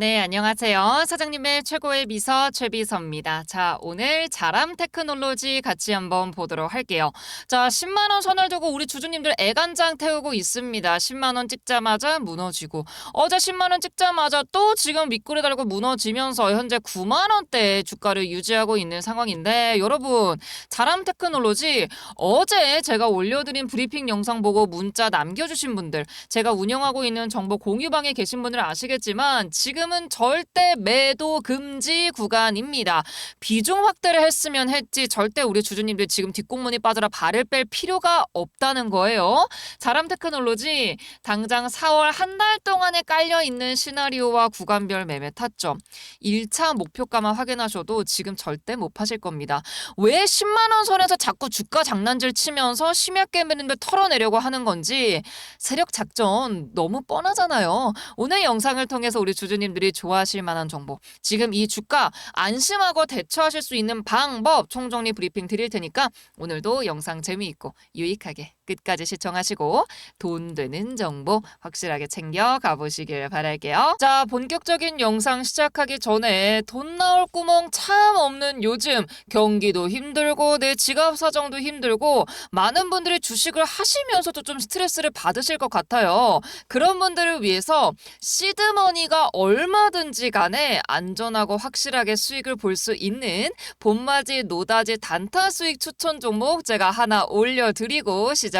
네, 안녕하세요. 사장님의 최고의 비서 최비서입니다. 자, 오늘 자람 테크놀로지 같이 한번 보도록 할게요. 자, 10만 원 선을 두고 우리 주주님들 애간장 태우고 있습니다. 10만 원 찍자마자 무너지고 어제 10만 원 찍자마자 또 지금 밑구리 달고 무너지면서 현재 9만 원대 주가를 유지하고 있는 상황인데 여러분, 자람 테크놀로지 어제 제가 올려드린 브리핑 영상 보고 문자 남겨주신 분들 제가 운영하고 있는 정보 공유방에 계신 분들은 아시겠지만 지금 은 절대 매도 금지 구간입니다. 비중 확대를 했으면 했지 절대 우리 주주님들 지금 뒷공문이 빠져라 발을 뺄 필요가 없다는 거예요. 자람 테크놀로지 당장 4월 한 달 동안에 깔려 있는 시나리오와 구간별 매매 타점 1차 목표가만 확인하셔도 지금 절대 못 파실 겁니다. 왜 10만 원 선에서 자꾸 주가 장난질 치면서 심야게 매는들 털어내려고 하는 건지 세력 작전 너무 뻔하잖아요. 오늘 영상을 통해서 우리 주주님들 이 좋아하실 만한 정보, 지금 이 주가 안심하고 대처하실 수 있는 방법 총정리 브리핑 드릴 테니까 오늘도 영상 재미있고 유익하게 끝까지 시청하시고 돈 되는 정보 확실하게 챙겨 가보시길 바랄게요. 자, 본격적인 영상 시작하기 전에 돈 나올 구멍 참 없는 요즘 경기도 힘들고 내 지갑 사정도 힘들고 많은 분들이 주식을 하시면서도 좀 스트레스를 받으실 것 같아요. 그런 분들을 위해서 시드머니가 얼마든지 간에 안전하고 확실하게 수익을 볼 수 있는 봄맞이 노다지 단타 수익 추천 종목 제가 하나 올려드리고 시작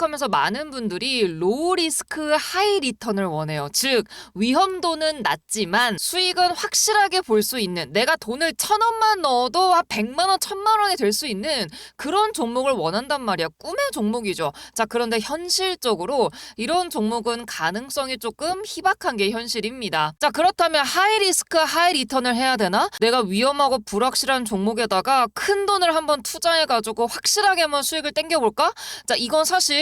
하면서 많은 분들이 로우 리스크 하이 리턴을 원해요. 즉 위험도는 낮지만 수익은 확실하게 볼 수 있는 내가 돈을 천 원만 넣어도 한 백만 원, 천만 원이 될 수 있는 그런 종목을 원한단 말이야. 꿈의 종목이죠. 자, 그런데 현실적으로 이런 종목은 가능성이 조금 희박한 게 현실입니다. 자, 그렇다면 하이 리스크 하이 리턴을 해야 되나? 내가 위험하고 불확실한 종목에다가 큰 돈을 한번 투자해가지고 확실하게 한번 수익을 땡겨볼까? 자, 이건 사실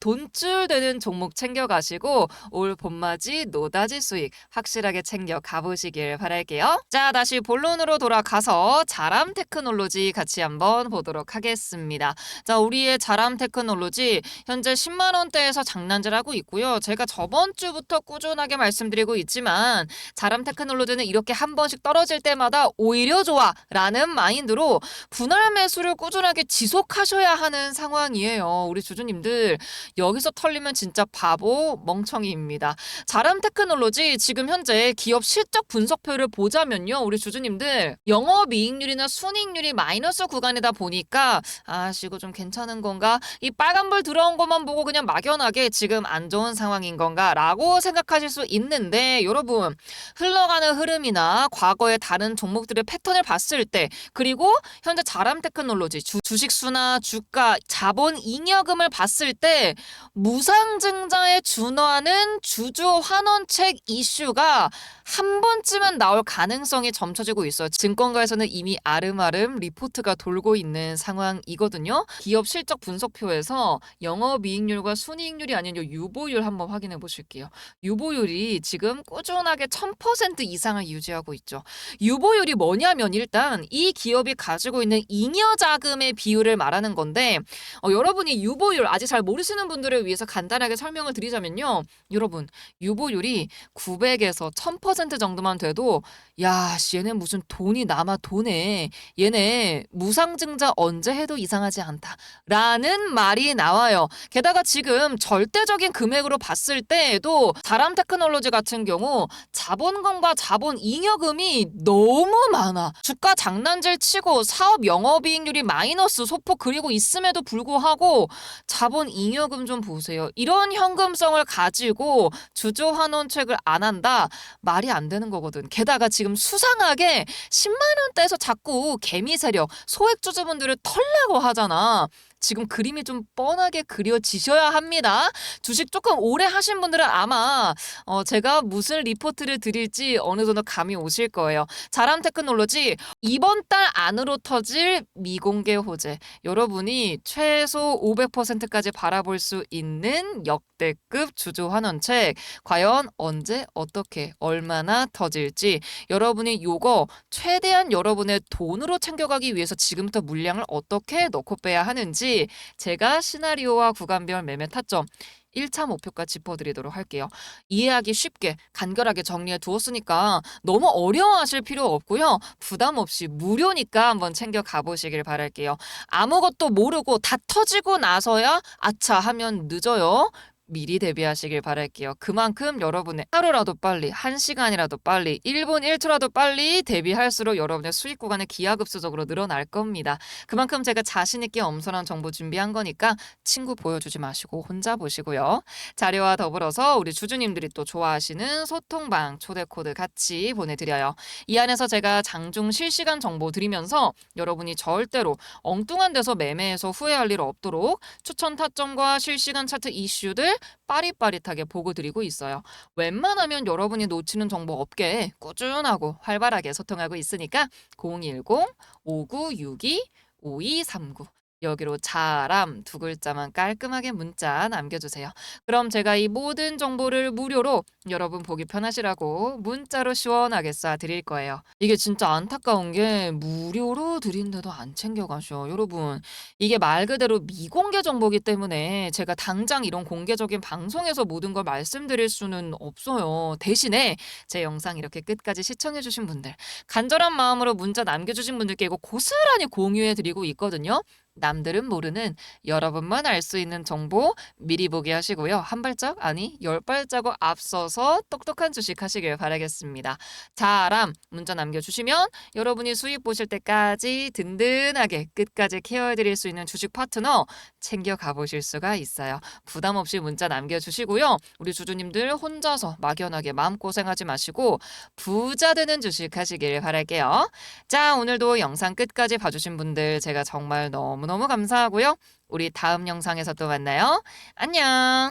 돈줄 되는 종목 챙겨가시고 올 봄맞이 노다지 수익 확실하게 챙겨 가보시길 바랄게요. 자 다시 본론으로 돌아가서 자람 테크놀로지 같이 한번 보도록 하겠습니다. 자 우리의 자람 테크놀로지 현재 10만 원대에서 장난질하고 있고요. 제가 저번 주부터 꾸준하게 말씀드리고 있지만 자람 테크놀로지는 이렇게 한 번씩 떨어질 때마다 오히려 좋아라는 마인드로 분할 매수를 꾸준하게 지속하셔야 하는 상황이에요. 우리 주주님들 여기서 털리면 진짜 바보 멍청이입니다. 자람 테크놀로지 지금 현재 기업 실적 분석표를 보자면요. 우리 주주님들 영업이익률이나 순이익률이 마이너스 구간이다 보니까 아 이거 좀 괜찮은 건가? 이 빨간불 들어온 것만 보고 그냥 막연하게 지금 안 좋은 상황인 건가 라고 생각하실 수 있는데 여러분 흘러가는 흐름이나 과거의 다른 종목들의 패턴을 봤을 때 그리고 현재 자람 테크놀로지 주, 주식수나 주가 자본 잉여금을 봤을 때 무상증자에 준하는 주주 환원책 이슈가 한 번쯤은 나올 가능성이 점쳐지고 있어요. 증권가에서는 이미 아름아름 리포트가 돌고 있는 상황이거든요. 기업 실적 분석표에서 영업이익률과 순이익률이 아닌 요 유보율 한번 확인해 보실게요. 유보율이 지금 꾸준하게 1000% 이상을 유지하고 있죠. 유보율이 뭐냐면 일단 이 기업이 가지고 있는 잉여 자금의 비율을 말하는 건데 어, 여러분이 유보율 아직 잘 모르시는 분들을 위해서 간단하게 설명을 드리자면요. 여러분 유보율이 900에서 1000% 정도만 돼도 야, 씨, 얘네 무슨 돈이 남아 도네. 얘네 무상증자 언제 해도 이상하지 않다. 라는 말이 나와요. 게다가 지금 절대적인 금액으로 봤을 때에도 자람 테크놀로지 같은 경우 자본금과 자본 잉여금이 너무 많아. 주가 장난질 치고 사업 영업이익률이 마이너스 소폭 그리고 있음에도 불구하고 자본 잉여금 좀 보세요. 이런 현금성을 가지고 주주 환원책을 안 한다. 말이 안 되는 거거든. 게다가 지금 수상하게 10만 원대에서 자꾸 개미 세력 소액 주주분들을 털라고 하잖아. 지금 그림이 좀 뻔하게 그려지셔야 합니다. 주식 조금 오래 하신 분들은 아마 어, 제가 무슨 리포트를 드릴지 어느 정도 감이 오실 거예요. 자람 테크놀로지 이번 달 안으로 터질 미공개 호재. 여러분이 최소 500%까지 바라볼 수 있는 역대급 주주 환원책 과연 언제 어떻게 얼마나 터질지 여러분이 요거 최대한 여러분의 돈으로 챙겨가기 위해서 지금부터 물량을 어떻게 넣고 빼야 하는지 제가 시나리오와 구간별 매매 타점 1차 목표가 짚어드리도록 할게요. 이해하기 쉽게 간결하게 정리해 두었으니까 너무 어려워하실 필요 없고요. 부담 없이 무료니까 한번 챙겨 가보시길 바랄게요. 아무것도 모르고 다 터지고 나서야 아차 하면 늦어요. 미리 대비하시길 바랄게요. 그만큼 여러분의 하루라도 빨리, 한 시간이라도 빨리, 1분 1초라도 빨리 대비할수록 여러분의 수익 구간이 기하급수적으로 늘어날 겁니다. 그만큼 제가 자신있게 엄선한 정보 준비한 거니까 친구 보여주지 마시고 혼자 보시고요. 자료와 더불어서 우리 주주님들이 또 좋아하시는 소통방 초대코드 같이 보내드려요. 이 안에서 제가 장중 실시간 정보 드리면서 여러분이 절대로 엉뚱한 데서 매매해서 후회할 일 없도록 추천 타점과 실시간 차트 이슈들 빠릿빠릿하게 보고 드리고 있어요. 웬만하면 여러분이 놓치는 정보 없게 꾸준하고 활발하게 소통하고 있으니까 010-5962-5239 여기로 자람 두 글자만 깔끔하게 문자 남겨주세요. 그럼 제가 이 모든 정보를 무료로 여러분 보기 편하시라고 문자로 시원하게 쏴드릴 거예요. 이게 진짜 안타까운 게 무료로 드린데도 안 챙겨가셔. 여러분 이게 말 그대로 미공개 정보기 때문에 제가 당장 이런 공개적인 방송에서 모든 걸 말씀드릴 수는 없어요. 대신에 제 영상 이렇게 끝까지 시청해주신 분들 간절한 마음으로 문자 남겨주신 분들께 이거 고스란히 공유해드리고 있거든요. 남들은 모르는 여러분만 알 수 있는 정보 미리 보기 하시고요. 한 발짝 아니 열 발자국 앞서서 똑똑한 주식 하시길 바라겠습니다. 자람 문자 남겨주시면 여러분이 수익 보실 때까지 든든하게 끝까지 케어해드릴 수 있는 주식 파트너 챙겨 가 보실 수가 있어요. 부담 없이 문자 남겨주시고요. 우리 주주님들 혼자서 막연하게 마음고생하지 마시고 부자 되는 주식 하시길 바랄게요. 자, 오늘도 영상 끝까지 봐주신 분들 제가 정말 너무너무 감사하고요. 우리 다음 영상에서 또 만나요. 안녕!